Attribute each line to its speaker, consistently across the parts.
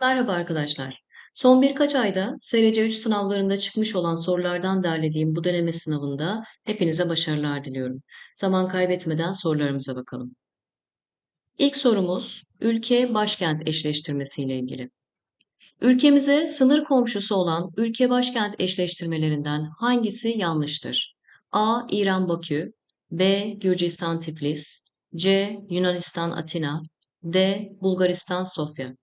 Speaker 1: Merhaba arkadaşlar. Son birkaç ayda SRC 3 sınavlarında çıkmış olan sorulardan derlediğim bu deneme sınavında hepinize başarılar diliyorum. Zaman kaybetmeden sorularımıza bakalım. İlk sorumuz ülke başkent eşleştirmesi ile ilgili. Ülkemize sınır komşusu olan ülke başkent eşleştirmelerinden hangisi yanlıştır? A. İran Bakü B. Gürcistan Tiflis C. Yunanistan Atina D. Bulgaristan Sofya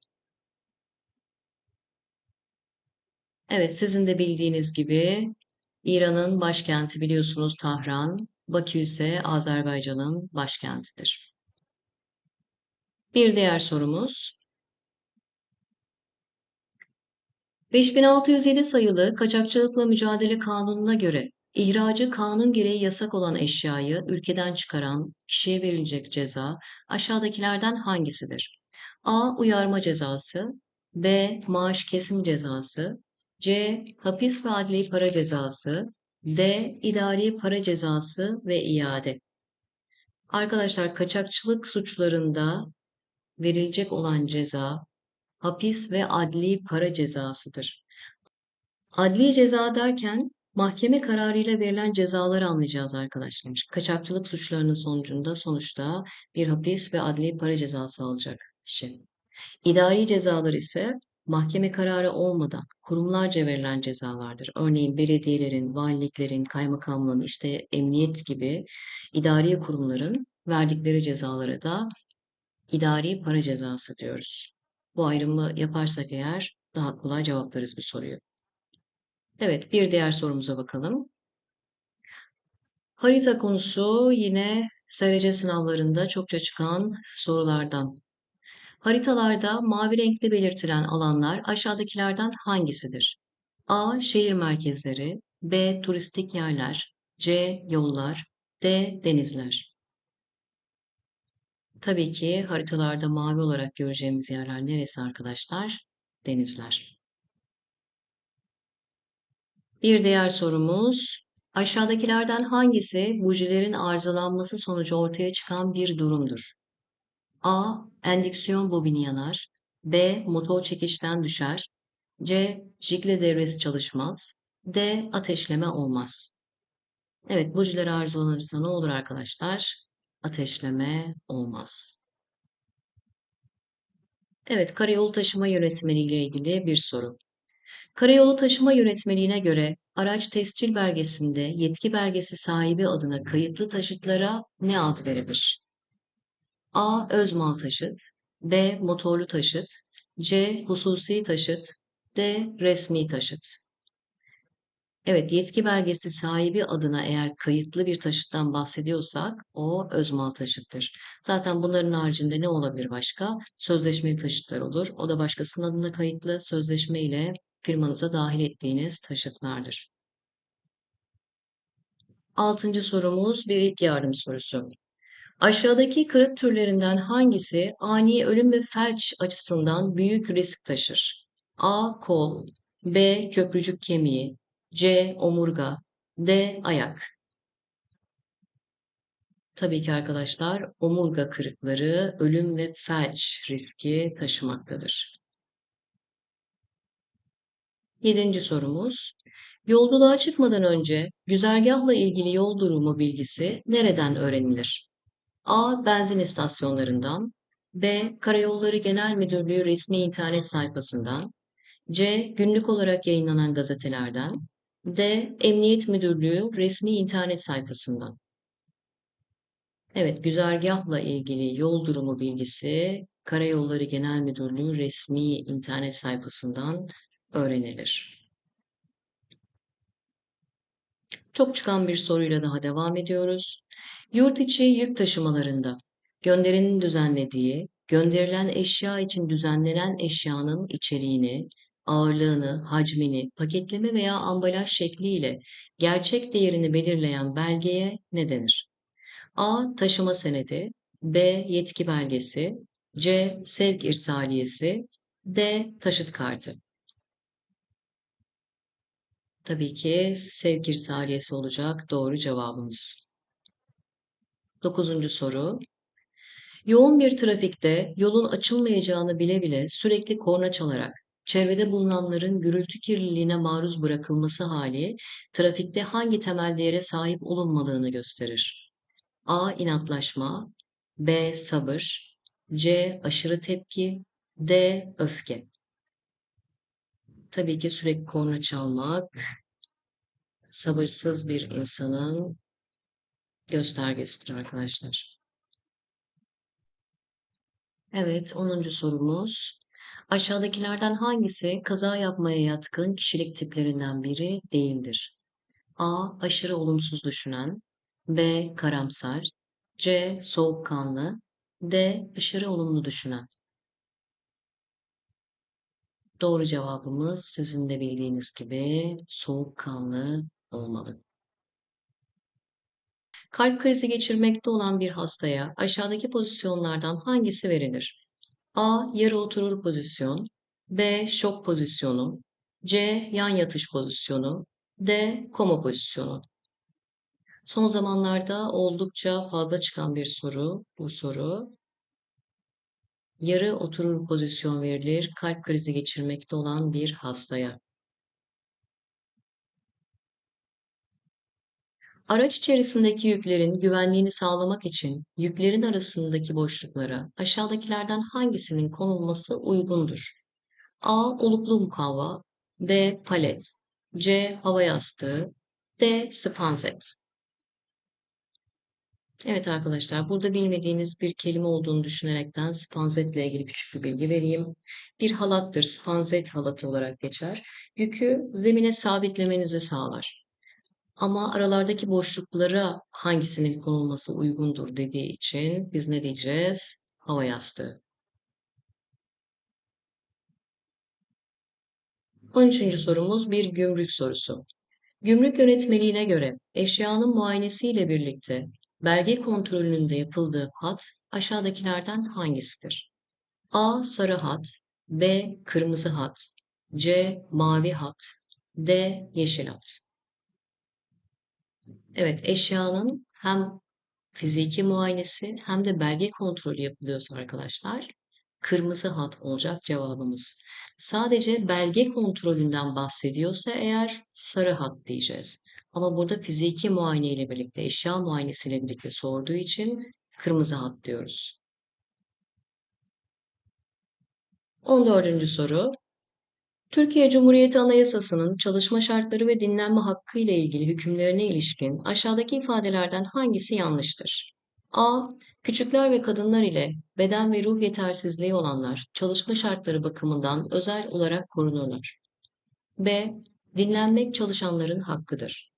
Speaker 1: Evet, sizin de bildiğiniz gibi İran'ın başkenti biliyorsunuz Tahran, Bakü ise Azerbaycan'ın başkentidir. Bir diğer sorumuz. 5607 sayılı Kaçakçılıkla Mücadele Kanunu'na göre ihracı kanun gereği yasak olan eşyayı ülkeden çıkaran kişiye verilecek ceza aşağıdakilerden hangisidir? A. Uyarma cezası B. Maaş kesim cezası C. Hapis ve adli para cezası. D. İdari para cezası ve iade. Arkadaşlar kaçakçılık suçlarında verilecek olan ceza hapis ve adli para cezasıdır. Adli ceza derken mahkeme kararıyla verilen cezaları anlayacağız arkadaşlar. Kaçakçılık suçlarının sonucunda sonuçta bir hapis ve adli para cezası alacak kişi. İdari cezalar ise mahkeme kararı olmadan kurumlarca verilen cezalardır. Örneğin belediyelerin, valiliklerin, kaymakamlığın, işte emniyet gibi idari kurumların verdikleri cezalara da idari para cezası diyoruz. Bu ayrımı yaparsak eğer daha kolay cevaplarız bu soruyu. Evet, bir diğer sorumuza bakalım. Harita konusu yine SRC sınavlarında çokça çıkan sorulardan. Haritalarda mavi renkle belirtilen alanlar aşağıdakilerden hangisidir? A. Şehir merkezleri B. Turistik yerler C. Yollar D. Denizler Tabii ki haritalarda mavi olarak göreceğimiz yerler neresi arkadaşlar? Denizler. Bir diğer sorumuz aşağıdakilerden hangisi bujilerin arızalanması sonucu ortaya çıkan bir durumdur? A. Endüksiyon bobini yanar. B. Motor çekişten düşer. C. Jikle devresi çalışmaz. D. Ateşleme olmaz. Evet, bujiler arızalanırsa ne olur arkadaşlar? Ateşleme olmaz. Evet, karayolu taşıma yönetmeliği ile ilgili bir soru. Karayolu taşıma yönetmeliğine göre araç tescil belgesinde yetki belgesi sahibi adına kayıtlı taşıtlara ne ad verilir? A. Özmal taşıt B. Motorlu taşıt C. Hususi taşıt D. Resmi taşıt Evet, yetki belgesi sahibi adına eğer kayıtlı bir taşıttan bahsediyorsak o özmal taşıttır. Zaten bunların haricinde ne olabilir başka? Sözleşmeli taşıtlar olur. O da başkasının adına kayıtlı sözleşme ile firmanıza dahil ettiğiniz taşıtlardır. Altıncı sorumuz bir ilk yardım sorusu. Aşağıdaki kırık türlerinden hangisi ani ölüm ve felç açısından büyük risk taşır? A. Kol B. Köprücük kemiği C. Omurga D. Ayak Tabii ki arkadaşlar omurga kırıkları ölüm ve felç riski taşımaktadır. Yedinci sorumuz. Yolculuğa çıkmadan önce güzergahla ilgili yol durumu bilgisi nereden öğrenilir? A. Benzin istasyonlarından B. Karayolları Genel Müdürlüğü resmi internet sayfasından C. Günlük olarak yayınlanan gazetelerden D. Emniyet Müdürlüğü resmi internet sayfasından Evet, güzergahla ilgili yol durumu bilgisi Karayolları Genel Müdürlüğü resmi internet sayfasından öğrenilir. Çok çıkan bir soruyla daha devam ediyoruz. Yurt içi yük taşımalarında gönderinin düzenlediği, gönderilen eşya için düzenlenen eşyanın içeriğini, ağırlığını, hacmini, paketleme veya ambalaj şekliyle gerçek değerini belirleyen belgeye ne denir? A. Taşıma senedi B. Yetki belgesi C. Sevk irsaliyesi D. Taşıt kartı Tabii ki sevk irsaliyesi olacak doğru cevabımız. Dokuzuncu soru. Yoğun bir trafikte yolun açılmayacağını bile bile sürekli korna çalarak çevrede bulunanların gürültü kirliliğine maruz bırakılması hali trafikte hangi temel değere sahip olunmadığını gösterir. A. inatlaşma B. Sabır C. Aşırı tepki D. Öfke Tabii ki sürekli korna çalmak sabırsız bir insanın göstergesidir arkadaşlar. Evet, 10. sorumuz. Aşağıdakilerden hangisi kaza yapmaya yatkın kişilik tiplerinden biri değildir? A. Aşırı olumsuz düşünen B. Karamsar C. Soğukkanlı D. Aşırı olumlu düşünen Doğru cevabımız sizin de bildiğiniz gibi soğukkanlı olmalı. Kalp krizi geçirmekte olan bir hastaya aşağıdaki pozisyonlardan hangisi verilir? A. Yarı oturur pozisyon B. Şok pozisyonu C. Yan yatış pozisyonu D. Koma pozisyonu Son zamanlarda oldukça fazla çıkan bir soru bu soru. Yarı oturur pozisyon verilir kalp krizi geçirmekte olan bir hastaya. Araç içerisindeki yüklerin güvenliğini sağlamak için yüklerin arasındaki boşluklara aşağıdakilerden hangisinin konulması uygundur? A. Oluklu mukavva B. Palet C. Hava yastığı D. Spanzet Evet arkadaşlar burada bilmediğiniz bir kelime olduğunu düşünerekten spanzet ile ilgili küçük bir bilgi vereyim. Bir halattır. Spanzet halatı olarak geçer. Yükü zemine sabitlemenizi sağlar. Ama aralardaki boşluklara hangisinin konulması uygundur dediği için biz ne diyeceğiz? Hava yastığı. 13. sorumuz bir gümrük sorusu. Gümrük yönetmeliğine göre eşyanın muayenesiyle birlikte belge kontrolünün de yapıldığı hat aşağıdakilerden hangisidir? A. Sarı hat B. Kırmızı hat C. Mavi hat D. Yeşil hat Evet, eşyanın hem fiziki muayenesi hem de belge kontrolü yapılıyorsa arkadaşlar, kırmızı hat olacak cevabımız. Sadece belge kontrolünden bahsediyorsa eğer sarı hat diyeceğiz. Ama burada fiziki muayene ile birlikte, eşya muayenesiyle birlikte sorduğu için kırmızı hat diyoruz. 14. soru. Türkiye Cumhuriyeti Anayasası'nın çalışma şartları ve dinlenme hakkı ile ilgili hükümlerine ilişkin aşağıdaki ifadelerden hangisi yanlıştır? A. Küçükler ve kadınlar ile beden ve ruh yetersizliği olanlar çalışma şartları bakımından özel olarak korunurlar. B. Dinlenmek çalışanların hakkıdır.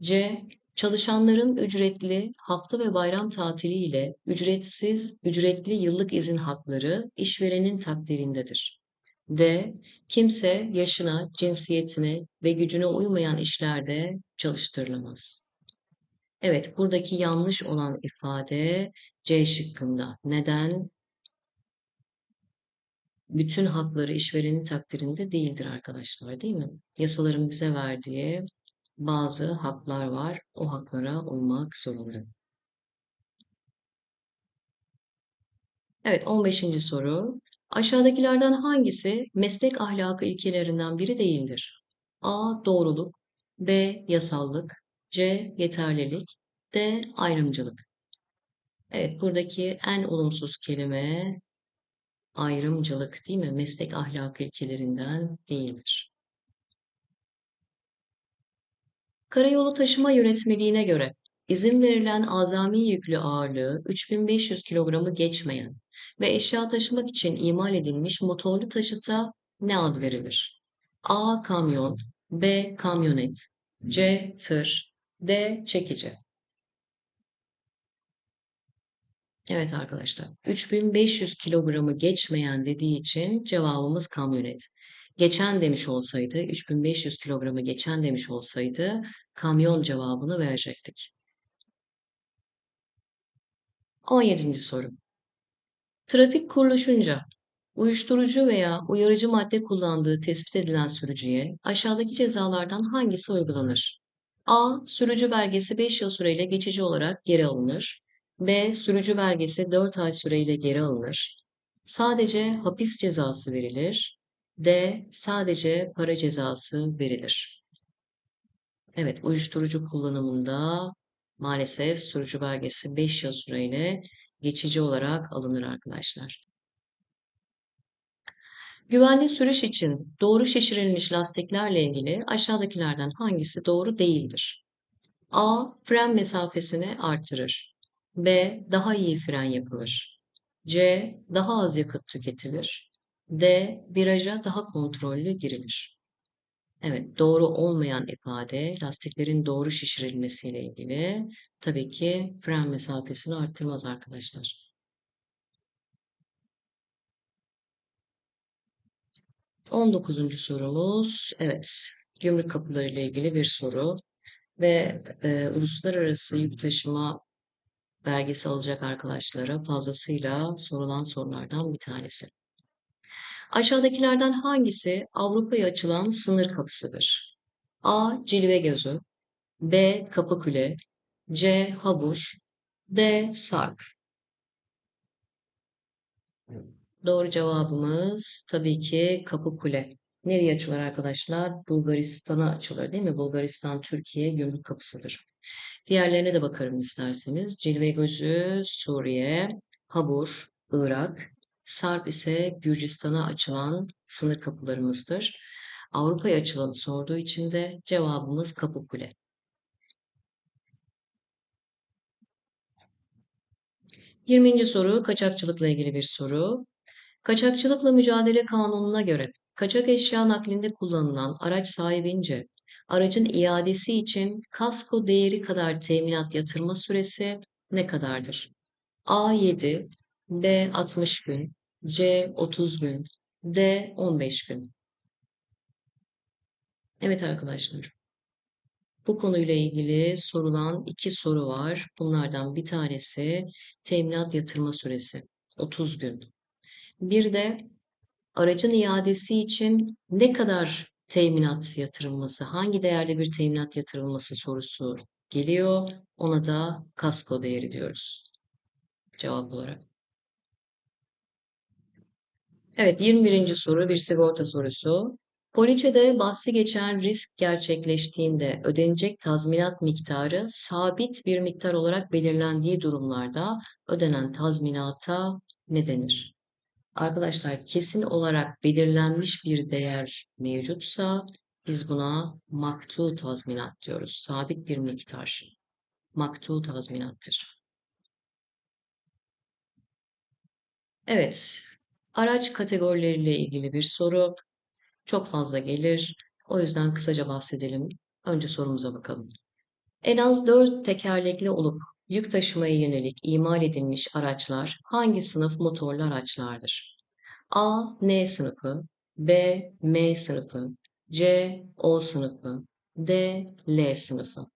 Speaker 1: C. Çalışanların ücretli hafta ve bayram tatili ile ücretsiz ücretli yıllık izin hakları işverenin takdirindedir. D. Kimse yaşına, cinsiyetine ve gücüne uymayan işlerde çalıştırılamaz. Evet, buradaki yanlış olan ifade C şıkkında. Neden? Bütün hakları işverenin takdirinde değildir arkadaşlar, değil mi? Yasaların bize verdiği bazı haklar var. O haklara uymak zorunda. Evet, 15. soru. Aşağıdakilerden hangisi meslek ahlakı ilkelerinden biri değildir? A. Doğruluk B. Yasallık C. Yeterlilik D. Ayrımcılık Evet, buradaki en olumsuz kelime ayrımcılık değil mi? Meslek ahlakı ilkelerinden değildir. Karayolu taşıma yönetmeliğine göre izin verilen azami yüklü ağırlığı 3500 kilogramı geçmeyen ve eşya taşımak için imal edilmiş motorlu taşıta ne ad verilir? A. Kamyon B. Kamyonet C. Tır D. Çekici Evet arkadaşlar 3500 kilogramı geçmeyen dediği için cevabımız kamyonet. Geçen demiş olsaydı 3500 kilogramı geçen demiş olsaydı kamyon cevabını verecektik. 17. soru. Trafik kuruluşunca uyuşturucu veya uyarıcı madde kullandığı tespit edilen sürücüye aşağıdaki cezalardan hangisi uygulanır? A. Sürücü belgesi 5 yıl süreyle geçici olarak geri alınır. B. Sürücü belgesi 4 ay süreyle geri alınır. Sadece hapis cezası verilir. D. Sadece para cezası verilir. Evet, uyuşturucu kullanımında maalesef sürücü belgesi 5 yıl süreyle geçici olarak alınır arkadaşlar. Güvenli sürüş için doğru şişirilmiş lastiklerle ilgili aşağıdakilerden hangisi doğru değildir? A. Fren mesafesini artırır. B. Daha iyi fren yapılır. C. Daha az yakıt tüketilir. D. Viraja daha kontrollü girilir. Evet, doğru olmayan ifade lastiklerin doğru şişirilmesiyle ilgili tabii ki fren mesafesini arttırmaz arkadaşlar. 19. sorumuz, evet, gümrük kapıları ile ilgili bir soru ve e, uluslararası yük taşıma belgesi alacak arkadaşlara fazlasıyla sorulan sorulardan bir tanesi. Aşağıdakilerden hangisi Avrupa'ya açılan sınır kapısıdır? A. Cilve gözü B. Kapıkule C. Habuş D. Sarp Doğru cevabımız tabii ki Kapıkule. Nereye açılır arkadaşlar? Bulgaristan'a açılır değil mi? Bulgaristan Türkiye gümrük kapısıdır. Diğerlerine de bakarım isterseniz. Cilve gözü Suriye, Habur, Irak, Sarp ise Gürcistan'a açılan sınır kapılarımızdır. Avrupa'ya açılanı sorduğu için de cevabımız Kapıkule. Yirminci soru kaçakçılıkla ilgili bir soru. Kaçakçılıkla mücadele kanununa göre kaçak eşya naklinde kullanılan araç sahibince aracın iadesi için kasko değeri kadar teminat yatırma süresi ne kadardır? A 7, B 60 gün, C 30 gün, D 15 gün. Evet arkadaşlar. Bu konuyla ilgili sorulan iki soru var. Bunlardan bir tanesi teminat yatırma süresi 30 gün. Bir de aracın iadesi için ne kadar teminat yatırılması, hangi değerde bir teminat yatırılması sorusu geliyor. Ona da kasko değeri diyoruz. Cevap olarak. Evet 21. soru bir sigorta sorusu. Poliçede bahsi geçen risk gerçekleştiğinde ödenecek tazminat miktarı sabit bir miktar olarak belirlendiği durumlarda ödenen tazminata ne denir? Arkadaşlar kesin olarak belirlenmiş bir değer mevcutsa biz buna maktu tazminat diyoruz. Sabit bir miktar. Maktu tazminattır. Evet, araç kategorileriyle ilgili bir soru. Çok fazla gelir. O yüzden kısaca bahsedelim. Önce sorumuza bakalım. En az dört tekerlekli olup yük taşımaya yönelik imal edilmiş araçlar hangi sınıf motorlu araçlardır? A. N sınıfı B. M sınıfı C. O sınıfı D. L sınıfı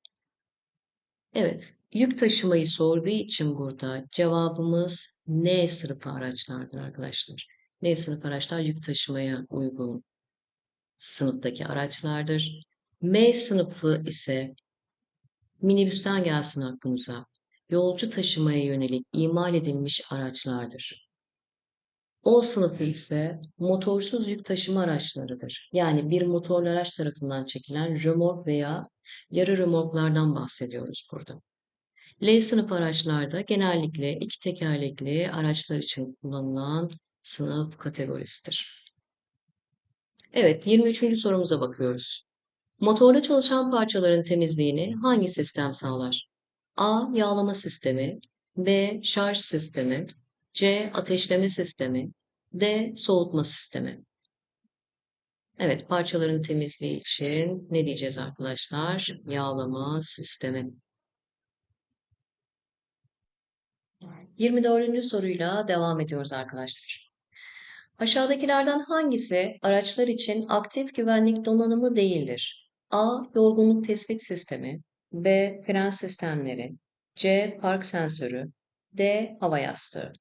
Speaker 1: Evet, yük taşımayı sorduğu için burada cevabımız N sınıfı araçlardır arkadaşlar. N sınıfı araçlar yük taşımaya uygun sınıftaki araçlardır. M sınıfı ise minibüsten gelsin aklınıza. Yolcu taşımaya yönelik imal edilmiş araçlardır. O sınıfı ise motorsuz yük taşıma araçlarıdır. Yani bir motorlu araç tarafından çekilen römork veya yarı römorklardan bahsediyoruz burada. L sınıf araçlarda genellikle iki tekerlekli araçlar için kullanılan sınıf kategorisidir. Evet, 23. sorumuza bakıyoruz. Motorda çalışan parçaların temizliğini hangi sistem sağlar? A. Yağlama sistemi B. Şarj sistemi C. Ateşleme sistemi D. Soğutma sistemi Evet, parçaların temizliği için ne diyeceğiz arkadaşlar? Yağlama sistemi. 24. soruyla devam ediyoruz arkadaşlar. Aşağıdakilerden hangisi araçlar için aktif güvenlik donanımı değildir? A. Yorgunluk tespit sistemi B. Fren sistemleri C. Park sensörü D. Hava yastığı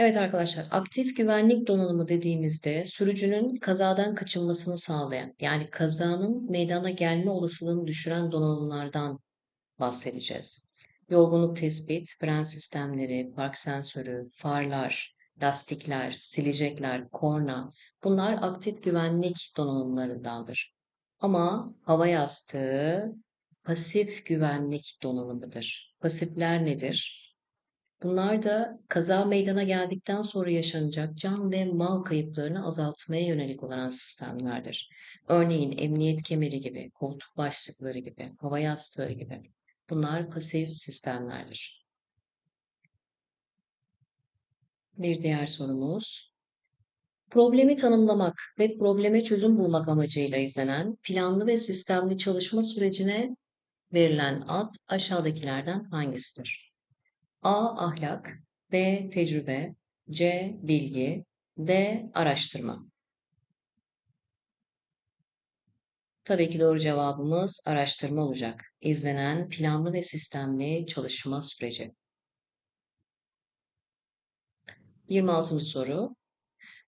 Speaker 1: Evet arkadaşlar, aktif güvenlik donanımı dediğimizde sürücünün kazadan kaçınmasını sağlayan, yani kazanın meydana gelme olasılığını düşüren donanımlardan bahsedeceğiz. Yorgunluk tespit, fren sistemleri, park sensörü, farlar, lastikler, silecekler, korna bunlar aktif güvenlik donanımlarındandır. Ama hava yastığı pasif güvenlik donanımıdır. Pasifler nedir? Bunlar da kaza meydana geldikten sonra yaşanacak can ve mal kayıplarını azaltmaya yönelik olan sistemlerdir. Örneğin emniyet kemeri gibi, koltuk başlıkları gibi, hava yastığı gibi. Bunlar pasif sistemlerdir. Bir diğer sorumuz. Problemi tanımlamak ve probleme çözüm bulmak amacıyla izlenen planlı ve sistemli çalışma sürecine verilen ad aşağıdakilerden hangisidir? A. Ahlak B. Tecrübe C. Bilgi D. Araştırma Tabii ki doğru cevabımız araştırma olacak. İzlenen planlı ve sistemli çalışma süreci. 26. soru.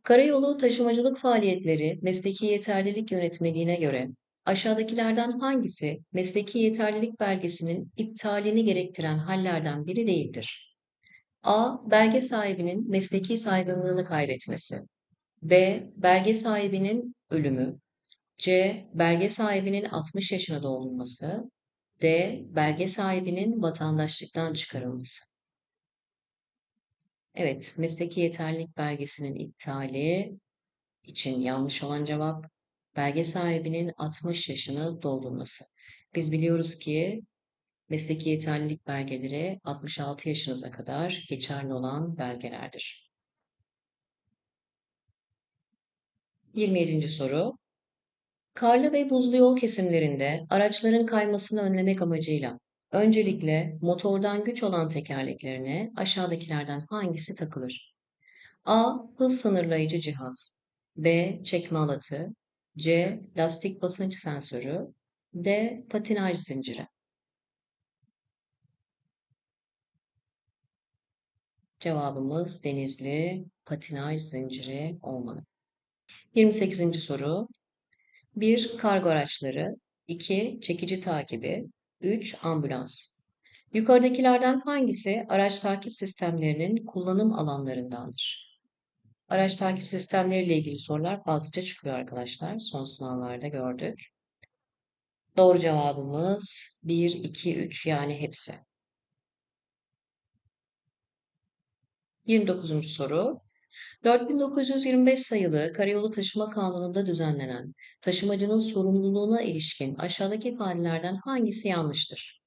Speaker 1: Karayolu taşımacılık faaliyetleri mesleki yeterlilik yönetmeliğine göre aşağıdakilerden hangisi mesleki yeterlilik belgesinin iptalini gerektiren hallerden biri değildir? A. Belge sahibinin mesleki saygınlığını kaybetmesi. B. Belge sahibinin ölümü. C. Belge sahibinin 60 yaşına dolması. D. Belge sahibinin vatandaşlıktan çıkarılması. Evet, mesleki yeterlilik belgesinin iptali için yanlış olan cevap belge sahibinin 60 yaşını doldurması. Biz biliyoruz ki mesleki yeterlilik belgeleri 66 yaşınıza kadar geçerli olan belgelerdir. 27. soru. Karlı ve buzlu yol kesimlerinde araçların kaymasını önlemek amacıyla öncelikle motordan güç olan tekerleklerine aşağıdakilerden hangisi takılır? A. Hız sınırlayıcı cihaz B. Çekme alatı C. Lastik basınç sensörü D. Patinaj zinciri Cevabımız denizli patinaj zinciri olmalı. 28. soru. 1. Kargo araçları 2. Çekici takibi 3. Ambulans Yukarıdakilerden hangisi araç takip sistemlerinin kullanım alanlarındandır? Araç takip sistemleriyle ilgili sorular fazlaca çıkıyor arkadaşlar. Son sınavlarda gördük. Doğru cevabımız 1, 2, 3 yani hepsi. 29. soru. 4925 sayılı Karayolu Taşıma Kanunu'nda düzenlenen taşımacının sorumluluğuna ilişkin aşağıdaki ifadelerden hangisi yanlıştır?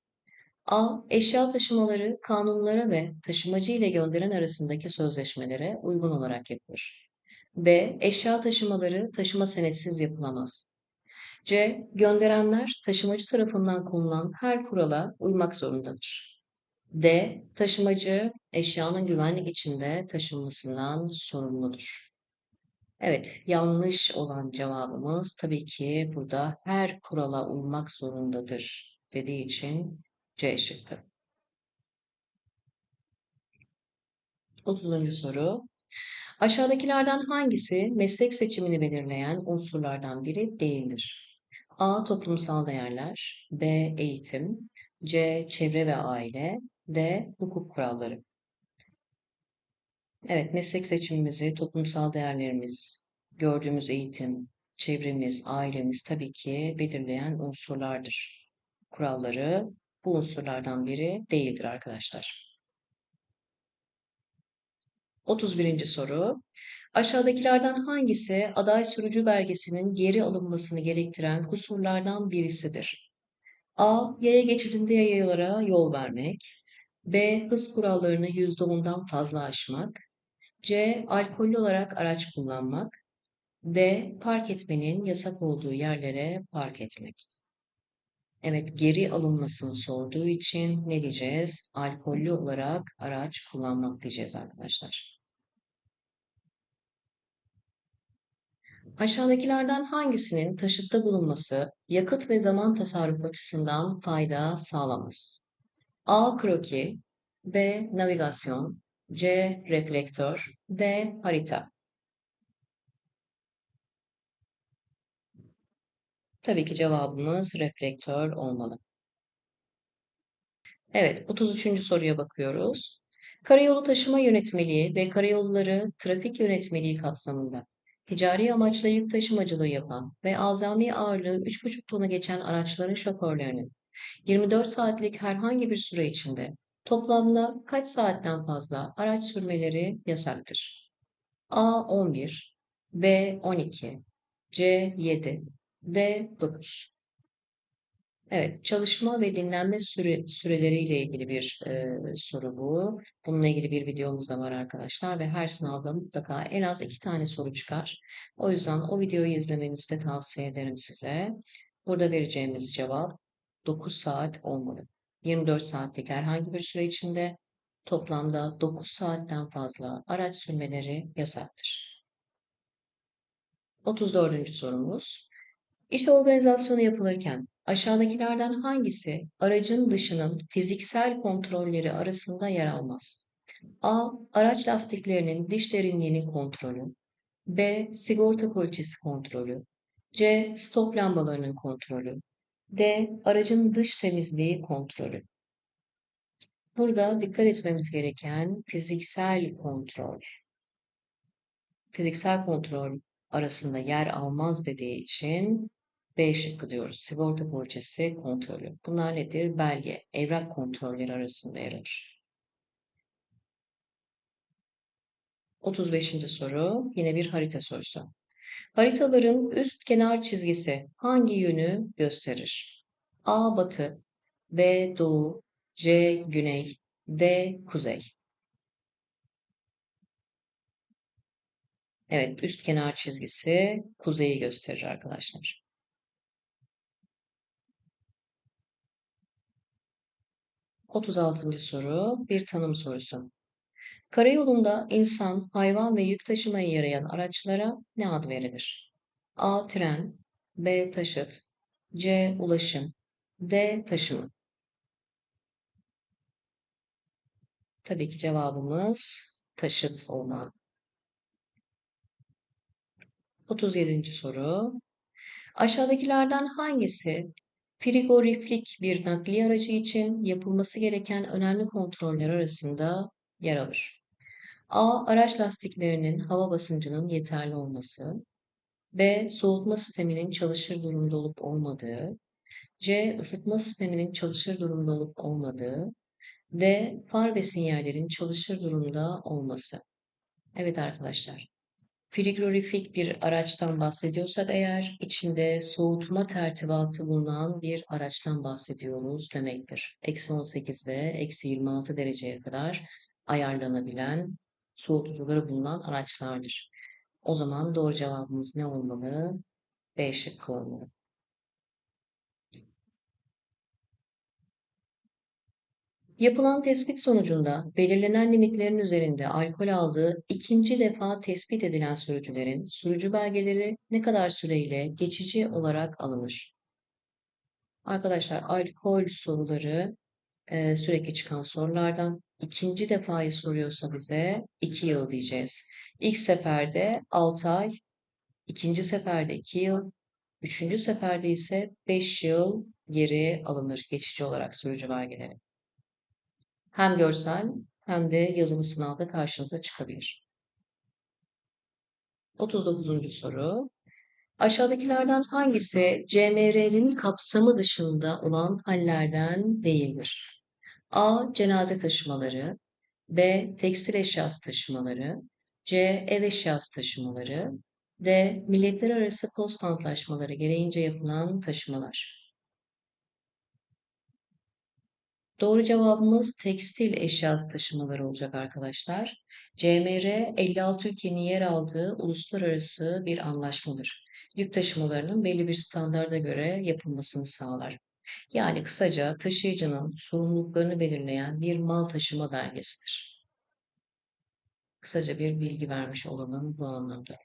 Speaker 1: A. Eşya taşımaları kanunlara ve taşımacı ile gönderen arasındaki sözleşmelere uygun olarak yapılır. B. Eşya taşımaları taşıma senetsiz yapılamaz. C. Gönderenler taşımacı tarafından konulan her kurala uymak zorundadır. D. Taşımacı eşyanın güvenlik içinde taşınmasından sorumludur. Evet, yanlış olan cevabımız tabii ki burada her kurala uymak zorundadır dediği için C şıkkı. 30. soru. Aşağıdakilerden hangisi meslek seçimini belirleyen unsurlardan biri değildir? A. Toplumsal değerler B. Eğitim C. Çevre ve aile D. Hukuk kuralları Evet, meslek seçimimizi, toplumsal değerlerimiz, gördüğümüz eğitim, çevremiz, ailemiz tabii ki belirleyen unsurlardır. Kuralları bu unsurlardan biri değildir arkadaşlar. 31. soru. Aşağıdakilerden hangisi aday sürücü belgesinin geri alınmasını gerektiren kusurlardan birisidir? A. Yaya geçidinde yayalara yol vermek. B. Hız kurallarını %10'dan fazla aşmak. C. Alkollü olarak araç kullanmak. D. Park etmenin yasak olduğu yerlere park etmek. Evet, geri alınmasını sorduğu için ne diyeceğiz? Alkollü olarak araç kullanmak diyeceğiz arkadaşlar. Aşağıdakilerden hangisinin taşıtta bulunması yakıt ve zaman tasarrufu açısından fayda sağlamaz? A. Kroki B. Navigasyon C. Reflektör D. Harita Tabii ki cevabımız reflektör olmalı. Evet, 33. soruya bakıyoruz. Karayolu taşıma yönetmeliği ve karayolları trafik yönetmeliği kapsamında ticari amaçla yük taşımacılığı yapan ve azami ağırlığı 3,5 tonu geçen araçların şoförlerinin 24 saatlik herhangi bir süre içinde toplamda kaç saatten fazla araç sürmeleri yasaktır? A 11, B 12, C 7, D 9. Evet, çalışma ve dinlenme süre, süreleriyle ilgili bir e, soru bu. Bununla ilgili bir videomuz da var arkadaşlar ve her sınavda mutlaka en az iki tane soru çıkar. O yüzden o videoyu izlemenizi de tavsiye ederim size. Burada vereceğimiz cevap 9 saat olmalı. 24 saatlik herhangi bir süre içinde toplamda 9 saatten fazla araç sürmeleri yasaktır. 34. sorumuz. İş organizasyonu yapılırken aşağıdakilerden hangisi aracın dışının fiziksel kontrolleri arasında yer almaz? A. Araç lastiklerinin diş derinliğinin kontrolü. B. Sigorta poliçesi kontrolü. C. Stop lambalarının kontrolü. D. Aracın dış temizliği kontrolü. Burada dikkat etmemiz gereken fiziksel kontrol. Fiziksel kontrol arasında yer almaz dediği için B şıkkı diyoruz. Sigorta poliçesi kontrolü. Bunlar nedir? Belge, evrak kontrolleri arasında yer alır. 35. soru yine bir harita sorusu. Haritaların üst kenar çizgisi hangi yönü gösterir? A batı, B doğu, C güney, D kuzey. Evet, üst kenar çizgisi kuzeyi gösterir arkadaşlar. 36. soru bir tanım sorusu. Karayolunda insan, hayvan ve yük taşımayı yarayan araçlara ne ad verilir? A. Tren B. Taşıt C. Ulaşım D. Taşıma Tabii ki cevabımız taşıt olmalı. 37. soru. Aşağıdakilerden hangisi frigoriflik bir nakliye aracı için yapılması gereken önemli kontroller arasında yer alır? A. Araç lastiklerinin hava basıncının yeterli olması. B. Soğutma sisteminin çalışır durumda olup olmadığı. C. Isıtma sisteminin çalışır durumda olup olmadığı. D. Far ve sinyallerin çalışır durumda olması. Evet arkadaşlar. Frigorifik bir araçtan bahsediyorsak eğer içinde soğutma tertibatı bulunan bir araçtan bahsediyoruz demektir. Eksi 18 ile eksi 26 dereceye kadar ayarlanabilen soğutucuları bulunan araçlardır. O zaman doğru cevabımız ne olmalı? B şıkkı olmalı. Yapılan tespit sonucunda belirlenen limitlerin üzerinde alkol aldığı ikinci defa tespit edilen sürücülerin sürücü belgeleri ne kadar süreyle geçici olarak alınır? Arkadaşlar alkol soruları e, sürekli çıkan sorulardan ikinci defayı soruyorsa bize 2 yıl diyeceğiz. İlk seferde 6 ay, ikinci seferde 2 yıl, üçüncü seferde ise 5 yıl geri alınır geçici olarak sürücü belgeleri. Hem görsel hem de yazılı sınavda karşınıza çıkabilir. 39. soru. Aşağıdakilerden hangisi CMR'nin kapsamı dışında olan hallerden değildir? A. Cenaze taşımaları B. Tekstil eşyası taşımaları C. Ev eşyası taşımaları D. Milletler arası post antlaşmaları gereğince yapılan taşımalar. Doğru cevabımız tekstil eşyası taşımaları olacak arkadaşlar. CMR 56 ülkenin yer aldığı uluslararası bir anlaşmadır. Yük taşımalarının belli bir standarda göre yapılmasını sağlar. Yani kısaca taşıyıcının sorumluluklarını belirleyen bir mal taşıma belgesidir. Kısaca bir bilgi vermiş olalım bu anlamda.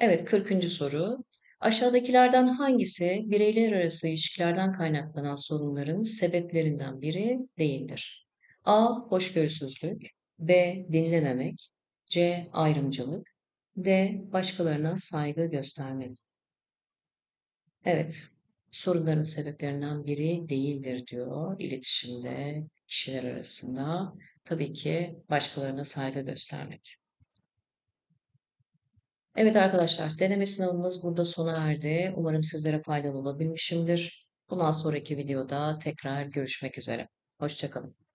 Speaker 1: Evet 40. soru. Aşağıdakilerden hangisi bireyler arası ilişkilerden kaynaklanan sorunların sebeplerinden biri değildir? A. Hoşgörüsüzlük B. Dinlememek C. Ayrımcılık D. Başkalarına saygı göstermek Evet, sorunların sebeplerinden biri değildir diyor iletişimde kişiler arasında. Tabii ki başkalarına saygı göstermek. Evet arkadaşlar, deneme sınavımız burada sona erdi. Umarım sizlere faydalı olabilmişimdir. Bundan sonraki videoda tekrar görüşmek üzere. Hoşça kalın.